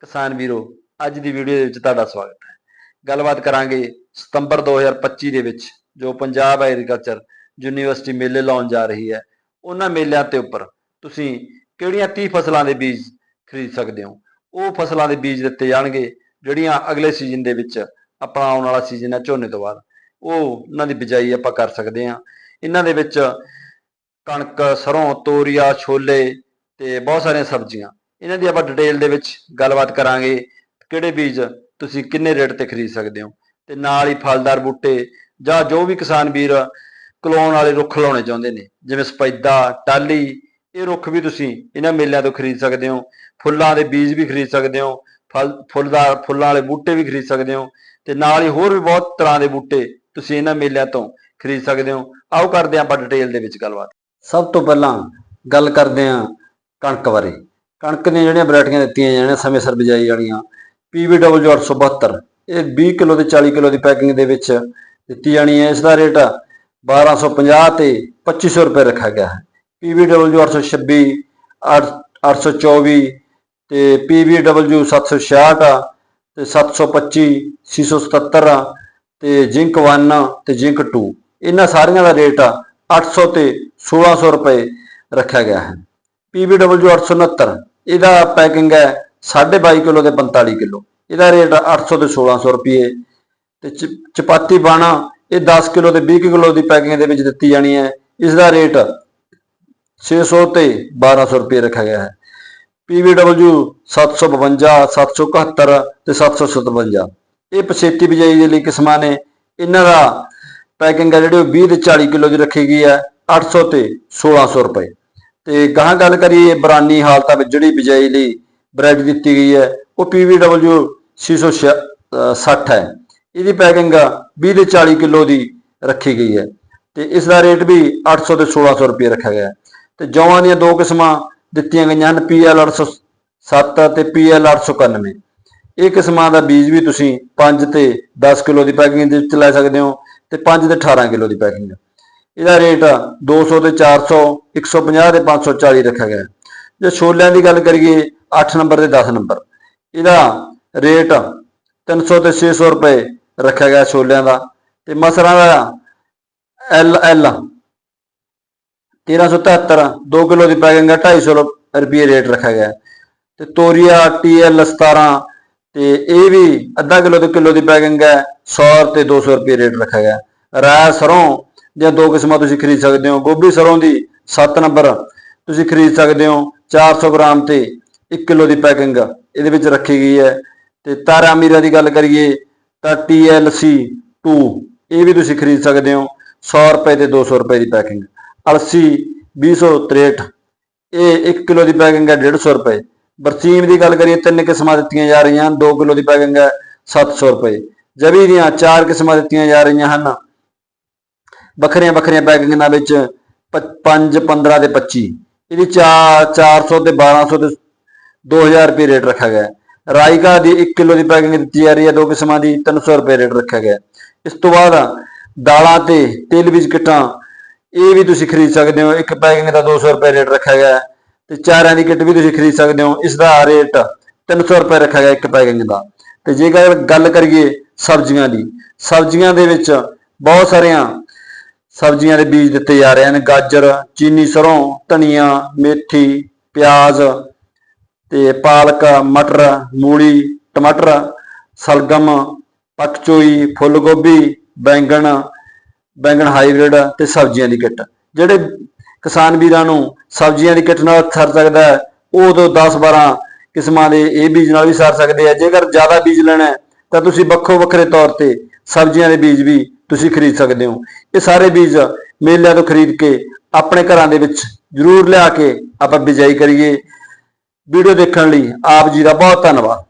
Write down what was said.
ਕਿਸਾਨ ਵੀਰੋ, ਅੱਜ ਦੀ ਵੀਡੀਓ ਦੇ ਵਿੱਚ ਤੁਹਾਡਾ ਸਵਾਗਤ ਹੈ। ਗੱਲਬਾਤ ਕਰਾਂਗੇ ਸਤੰਬਰ 2025 ਦੇ ਵਿੱਚ ਜੋ ਪੰਜਾਬ ਐਗਰੀਕਲਚਰ ਯੂਨੀਵਰਸਿਟੀ ਮੇਲੇ ਲਾਉਣ ਜਾ ਰਹੀ ਹੈ। ਉਹਨਾਂ ਮੇਲਿਆਂ ਤੇ ਉੱਪਰ ਤੁਸੀਂ ਕਿਹੜੀਆਂ 30 ਫਸਲਾਂ ਦੇ ਬੀਜ ਖਰੀਦ ਸਕਦੇ ਹੋ? ਉਹ ਫਸਲਾਂ ਦੇ ਬੀਜ ਦਿੱਤੇ ਜਾਣਗੇ, ਜਿਹੜੀਆਂ ਅਗਲੇ ਸੀਜ਼ਨ ਦੇ ਵਿੱਚ ਆਪਣਾ ਆਉਣ ਵਾਲਾ ਸੀਜ਼ਨ ਹੈ ਝੋਨੇ ਤੋਂ ਬਾਅਦ। ਉਹ ਉਹਨਾਂ ਦੀ ਬਿਜਾਈ ਆਪਾਂ ਕਰ ਸਕਦੇ ਹਾਂ। ਇਹਨਾਂ ਦੇ ਵਿੱਚ ਕਣਕ ਸਰੋਂ ਤੋਰੀਆ, ਛੋਲੇ ਤੇ ਬਹੁਤ ਸਾਰੀਆਂ ਸਬਜ਼ੀਆਂ ਇਹਨਾਂ ਦੀ ਆਪਾਂ ਡਿਟੇਲ ਦੇ ਵਿੱਚ ਗੱਲਬਾਤ ਕਰਾਂਗੇ ਕਿਹੜੇ ਬੀਜ ਤੁਸੀਂ ਕਿੰਨੇ ਰੇਟ ਤੇ ਖਰੀਦ ਸਕਦੇ ਹੋ। ਤੇ ਨਾਲ ਹੀ ਫਲਦਾਰ ਬੂਟੇ ਜਾਂ ਜੋ ਵੀ ਕਿਸਾਨ ਵੀਰ ਕਲੋਨ ਵਾਲੇ ਰੁੱਖ ਲਾਉਣੇ ਚਾਹੁੰਦੇ ਨੇ, ਜਿਵੇਂ ਸਪੈਦਾ ਟਾਲੀ ਇਹ ਰੁੱਖ ਵੀ ਤੁਸੀਂ ਇਹਨਾਂ ਮੇਲਿਆਂ ਤੋਂ ਖਰੀਦ ਸਕਦੇ ਹੋ। ਫੁੱਲਾਂ ਦੇ ਬੀਜ ਵੀ ਖਰੀਦ ਸਕਦੇ ਹੋ, ਫਲ, ਫੁੱਲਦਾਰ ਫੁੱਲਾਂ ਵਾਲੇ ਬੂਟੇ ਵੀ ਖਰੀਦ ਸਕਦੇ ਹੋ, ਤੇ ਨਾਲ ਹੀ ਹੋਰ ਵੀ ਬਹੁਤ ਤਰ੍ਹਾਂ ਦੇ ਬੂਟੇ ਤੁਸੀਂ ਇਹਨਾਂ ਮੇਲਿਆਂ ਤੋਂ ਖਰੀਦ ਸਕਦੇ ਹੋ। ਆਓ ਕਰਦੇ ਹਾਂ ਆਪਾਂ ਡਿਟੇਲ ਦੇ ਵਿੱਚ ਗੱਲਬਾਤ। ਸਭ ਤੋਂ ਪਹਿਲਾਂ ਗੱਲ ਕਰਦੇ ਹਾਂ ਕਣਕ ਬਾਰੇ। ਕਣਕ ਦੀਆਂ ਜਿਹੜੀਆਂ ਵੈਰਾਈਟੀਆਂ ਦਿੱਤੀਆਂ ਜਾਣੀਆਂ ਸਮੇਂ ਸਿਰ ਬਿਜਾਈ ਵਾਲੀਆਂ PVW 872 ਇਹ 20 ਕਿਲੋ ਤੇ 40 ਕਿਲੋ ਦੀ ਪੈਕਿੰਗ ਦੇ ਵਿੱਚ ਦਿੱਤੀ ਜਾਣੀ ਹੈ। ਇਸ ਦਾ ਰੇਟ 1250 ਤੇ 2500 ਰੁਪਏ ਰੱਖਿਆ ਗਿਆ ਹੈ। PVW 826 8 824 ਤੇ PVW 766 ਤੇ 725 677 ਤੇ ਜਿੰਕ 1 ਤੇ ਜਿੰਕ 2 ਇਹਨਾਂ ਸਾਰੀਆਂ ਦਾ ਰੇਟ 800 ਤੇ 1600 ਰੁਪਏ ਰੱਖਿਆ ਗਿਆ ਹੈ। PVW 869 ਇਹਦਾ ਪੈਕਿੰਗ ਹੈ 22.5 ਕਿਲੋ ਤੇ 45 ਕਿਲੋ। ਇਹਦਾ ਰੇਟ 800 ਤੇ 1600 ਰੁਪਏ। ਤੇ ਚ- ਚਪਾਤੀ ਬਾਣਾ, ਇਹ 10 ਕਿਲੋ ਤੇ 20 ਕਿਲੋ ਦੀ ਪੈਕਿੰਗ ਦੇ ਵਿੱਚ ਦਿੱਤੀ ਜਾਣੀ ਹੈ। ਇਸ ਦਾ ਰੇਟ 600 ਤੇ 1200 ਰੁਪਏ ਰੱਖਿਆ ਗਿਆ ਹੈ। PVW 752 771 ਤੇ 757 ਇਹ ਪਛੇਤੀ ਬਿਜਾਈ ਦੇ ਲਈ ਕਿਸਮਾਂ ਨੇ। ਇਹਨਾਂ ਦਾ ਪੈਕਿੰਗ ਹੈ ਜਿਹੜੀ ਉਹ 20 ਤੇ 40 ਕਿਲੋ ਦੀ ਰੱਖੀ ਗਈ ਹੈ 800 ਤੇ 1600 ਰੁਪਏ। ਤੇ ਗਾਹਾਂ ਗੱਲ ਕਰੀਏ ਬਰਾਨੀ ਹਾਲਤਾਂ ਵਿੱਚ, ਜਿਹੜੀ ਬਿਜਾਈ ਲਈ ਬ੍ਰੈਡ ਦਿੱਤੀ ਗਈ ਹੈ, ਉਹ PVW 660 ਹੈ। ਇਹਦੀ ਪੈਕਿੰਗ 20 ਤੇ 40 ਕਿਲੋ ਦੀ ਰੱਖੀ ਗਈ ਹੈ ਤੇ ਇਸ ਦਾ ਰੇਟ ਵੀ 800 ਤੇ 1600 ਰੁਪਏ ਰੱਖਿਆ ਗਿਆ ਹੈ। ਤੇ ਜੌਆਂ ਦੀਆਂ ਦੋ ਕਿਸਮਾਂ ਦਿੱਤੀਆਂ ਗਈਆਂ ਹਨ PL 807 ਤੇ PL 891 ਇਹ ਕਿਸਮਾਂ ਦਾ ਬੀਜ ਵੀ ਤੁਸੀਂ 5 ਤੇ 10 ਕਿਲੋ ਦੀ ਪੈਕਿੰਗ ਦੇ ਵਿੱਚ ਲੈ ਸਕਦੇ ਹੋ ਤੇ 5 ਤੇ 18 ਕਿਲੋ ਦੀ ਪੈਕਿੰਗ ਇਹਦਾ ਰੇਟ 200 ਤੇ 400 150 ਤੇ 540 ਰੱਖਿਆ ਗਿਆ। ਜੇ ਛੋਲਿਆਂ ਦੀ ਗੱਲ ਕਰੀਏ 8 ਨੰਬਰ ਤੇ 10 ਨੰਬਰ। ਇਹਦਾ ਰੇਟ 300 ਤੇ 600 ਰੁਪਏ ਰੱਖਿਆ ਗਿਆ ਛੋਲਿਆਂ ਦਾ। ਤੇ ਮਸਰਾਂ ਦਾ ਐਲ ਐਲ 1373 2 ਕਿਲੋ ਦੀ ਪੈਕਿੰਗ ਹੈ 250 ਰੁਪਏ ਰੇਟ ਰੱਖਿਆ ਗਿਆ। ਤੇ ਤੋਰੀਆ ਟੀਐਲ 17 ਤੇ ਇਹ ਵੀ ਅੱਧਾ ਕਿਲੋ ਤੋਂ ਕਿਲੋ ਦੀ ਪੈਕਿੰਗ ਹੈ 100 ਤੇ 200 ਰੁਪਏ ਰੇਟ ਰੱਖਿਆ ਗਿਆ। ਹੈ। ਰਾਇ ਸਰੋਂ ਜਾਂ ਦੋ ਕਿਸਮਾਂ ਤੁਸੀਂ ਖਰੀਦ ਸਕਦੇ ਹੋ। ਗੋਭੀ ਸਰੋਂ ਦੀ 7 ਨੰਬਰ, ਤੁਸੀਂ ਖਰੀਦ ਸਕਦੇ ਹੋ 400 ਗ੍ਰਾਮ ਤੇ 1 ਕਿਲੋ ਦੀ ਪੈਕਿੰਗ। ਇਹਦੇ ਵਿੱਚ ਰੱਖੀ ਗਈ ਹੈ। ਤੇ ਤਾਰਾ ਮੀਰਾ ਦੀ ਗੱਲ ਕਰੀਏ ਤਾਂ TLC 2 ਇਹ ਵੀ ਤੁਸੀਂ ਖਰੀਦ ਸਕਦੇ ਹੋ 100 ਰੁਪਏ ਤੇ 200 ਰੁਪਏ ਦੀ ਪੈਕਿੰਗ। ਅਲਸੀ 263 ਇਹ 1 ਕਿਲੋ ਦੀ ਪੈਕਿੰਗ ਹੈ 150 ਰੁਪਏ। ਬਰਸੀਮ ਦੀ ਗੱਲ ਕਰੀਏ ਤਿੰਨ ਕਿਸਮਾਂ ਦਿੱਤੀਆਂ ਜਾ ਰਹੀਆਂ ਹਨ 2 ਕਿਲੋ ਦੀ ਪੈਕਿੰਗ ਹੈ 700 ਰੁਪਏ। ਜਵੀ ਦੀਆਂ ਚਾਰ ਕਿਸਮਾਂ ਦਿੱਤੀਆਂ ਜਾ ਰਹੀਆਂ ਹਨ। ਵੱਖਰੀਆਂ ਵੱਖਰੀਆਂ ਪੈਕਿੰਗਾਂ ਵਿੱਚ 5 15 ਤੇ 25 ਇਹਦੀ 400 ਤੇ 1200 ਤੇ 2000 ਰੁਪਏ ਰੇਟ ਰੱਖਿਆ ਗਿਆ। ਰਾਈਕਾ ਦੀ 1 ਕਿਲੋ ਦੀ ਪੈਕਿੰਗ ਦਿੱਤੀ ਜਾ ਰਹੀ ਹੈ, ਦੋ ਕਿਸਮਾਂ ਦੀ 300 ਰੁਪਏ ਰੇਟ ਰੱਖਿਆ ਗਿਆ। ਇਸ ਤੋਂ ਬਾਅਦ ਦਾਲਾਂ ਤੇ ਤੇਲ ਬੀਜ ਕਿੱਟਾਂ ਇਹ ਵੀ ਤੁਸੀਂ ਖਰੀਦ ਸਕਦੇ ਹੋ। ਇੱਕ ਪੈਕਿੰਗ ਦਾ 200 ਰੁਪਏ ਰੇਟ ਰੱਖਿਆ ਗਿਆ ਹੈ ਤੇ ਚਾਰਾਂ ਦੀ ਕਿੱਟ ਵੀ ਤੁਸੀਂ ਖਰੀਦ ਸਕਦੇ ਹੋ। ਇਸ ਦਾ ਰੇਟ 300 ਰੁਪਏ ਰੱਖਿਆ ਗਿਆ ਇੱਕ ਪੈਕਿੰਗ ਦਾ। ਤੇ ਜੇਕਰ ਗੱਲ ਕਰੀਏ ਸਬਜ਼ੀਆਂ ਦੀ, ਸਬਜ਼ੀਆਂ ਦੇ ਵਿੱਚ ਬਹੁਤ ਸਾਰੀਆਂ ਸਬਜ਼ੀਆਂ ਦੇ ਬੀਜ ਦਿੱਤੇ ਜਾ ਰਹੇ ਹਨ। ਗਾਜਰ, ਚੀਨੀ ਸਰੋਂ, ਧਨੀਆ, ਮੇਥੀ, ਪਿਆਜ਼ ਤੇ ਪਾਲਕ, ਮਟਰ, ਮੂਲੀ, ਟਮਾਟਰ, ਸਲਗਮ, ਪਕਚੋਈ ਫੁੱਲ ਗੋਭੀ ਬੈਂਗਣ ਬੈਂਗਣ ਹਾਈਬ੍ਰਿਡ ਤੇ ਸਬਜ਼ੀਆਂ ਦੀ ਕਿੱਟ। ਜਿਹੜੇ ਕਿਸਾਨ ਵੀਰਾਂ ਨੂੰ ਸਬਜ਼ੀਆਂ ਦੀ ਕਿੱਟ ਨਾਲ ਸਰ ਸਕਦਾ ਹੈ, ਉਹ ਤੋਂ 10 12 ਕਿਸਮਾਂ ਦੇ ਇਹ ਬੀਜ ਨਾਲ ਵੀ ਸਰ ਸਕਦੇ ਆ। ਜੇਕਰ ਜ਼ਿਆਦਾ ਬੀਜ ਲੈਣਾ ਤਾਂ ਤੁਸੀਂ ਵੱਖੋ ਵੱਖਰੇ ਤੌਰ ਤੇ ਸਬਜ਼ੀਆਂ ਦੇ ਬੀਜ ਵੀ ਤੁਸੀਂ ਖਰੀਦ ਸਕਦੇ ਹੋ। ਇਹ ਸਾਰੇ ਬੀਜ ਮੇਲਿਆਂ ਤੋਂ ਖਰੀਦ ਕੇ ਆਪਣੇ ਘਰਾਂ ਦੇ ਵਿੱਚ ਜ਼ਰੂਰ ਲਿਆ ਕੇ ਆਪਾਂ ਬਿਜਾਈ ਕਰੀਏ। ਵੀਡੀਓ ਦੇਖਣ ਲਈ ਆਪ ਜੀ ਦਾ ਬਹੁਤ ਧੰਨਵਾਦ।